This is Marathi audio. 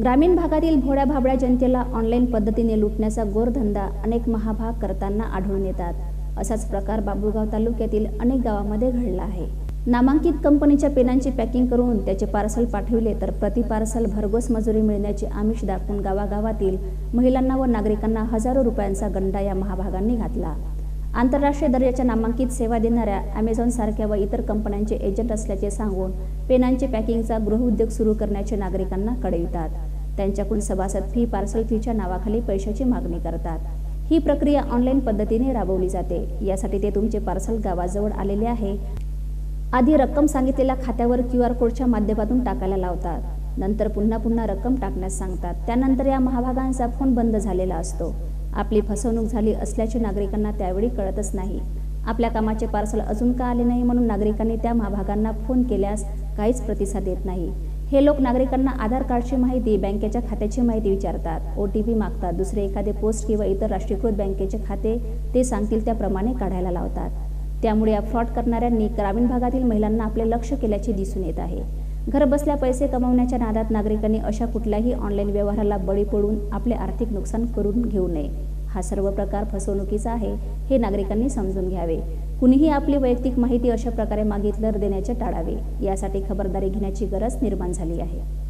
ग्रामीण भागातील भोळ्या भाबड्या जनतेला ऑनलाईन पद्धतीने लुटण्याचा गोरधंदा अनेक महाभाग करताना आढळून येतात. असाच प्रकार बाबुळगाव तालुक्यातील अनेक गावामध्ये घडला आहे. नामांकित कंपनीच्या पेनांची पॅकिंग करून त्याचे पार्सल पाठविले तर प्रति पार्सल भरघोस मजुरी मिळण्याचे आमिष दाखवून गावागावातील महिलांना व नागरिकांना हजारो रुपयांचा गंडा या महाभागांनी घातला. आंतरराष्ट्रीय दर्जाच्या नामांकित सेवा देणाऱ्या अमेझॉन सारख्या व इतर कंपन्यांचे एजंट असल्याचे सांगून पेनांचे पॅकिंगचा गृहउद्योग सुरू करण्याचे नागरिकांना कळवितात त्यांच्याकडून सभासद फी पार्सल फीच्या नावाखाली पैशाची मागणी करतात. ही प्रक्रिया ऑनलाईन पद्धतीने राबवली जाते. यासाठी ते तुमचे पार्सल गावाजवळ आलेले आहे. आधी रक्कम सांगितलेल्या खात्यावर क्यू आर कोडच्या माध्यमातून टाकायला लावतात. नंतर पुन्हा पुन्हा रक्कम टाकण्यास सांगतात. त्यानंतर या महाभागांचा फोन बंद झालेला असतो. आपली फसवणूक झाली असल्याचे नागरिकांना त्यावेळी कळतच नाही. आपल्या कामाचे पार्सल अजून का आले नाही म्हणून नागरिकांनी त्या महाभागांना फोन केल्यास काहीच प्रतिसाद देत नाही. हे लोक नागरिकांना आधार कार्डची माहिती बँकेच्या खात्याची माहिती विचारतात. ओ टी पी मागतात. दुसरे एखादे पोस्ट किंवा इतर राष्ट्रीयकृत बँकेचे खाते ते सांगतील त्याप्रमाणे काढायला लावतात. त्यामुळे या फ्रॉड करणाऱ्यांनी ग्रामीण भागातील महिलांना आपले लक्ष केल्याचे दिसून येत आहे. घर बसल्या पैसे कमवण्याच्या नादात नागरिकांनी अशा कुठल्याही ऑनलाईन व्यवहाराला बळी पडून आपले आर्थिक नुकसान करून घेऊ नये. हा सर्व प्रकार फसवणुकीचा आहे हे नागरिकांनी समजून घ्यावे. कुणीही आपली वैयक्तिक माहिती अशा प्रकारे मागितल्यावर देण्याचे टाळावे. यासाठी खबरदारी घेण्याची गरज निर्माण झाली आहे.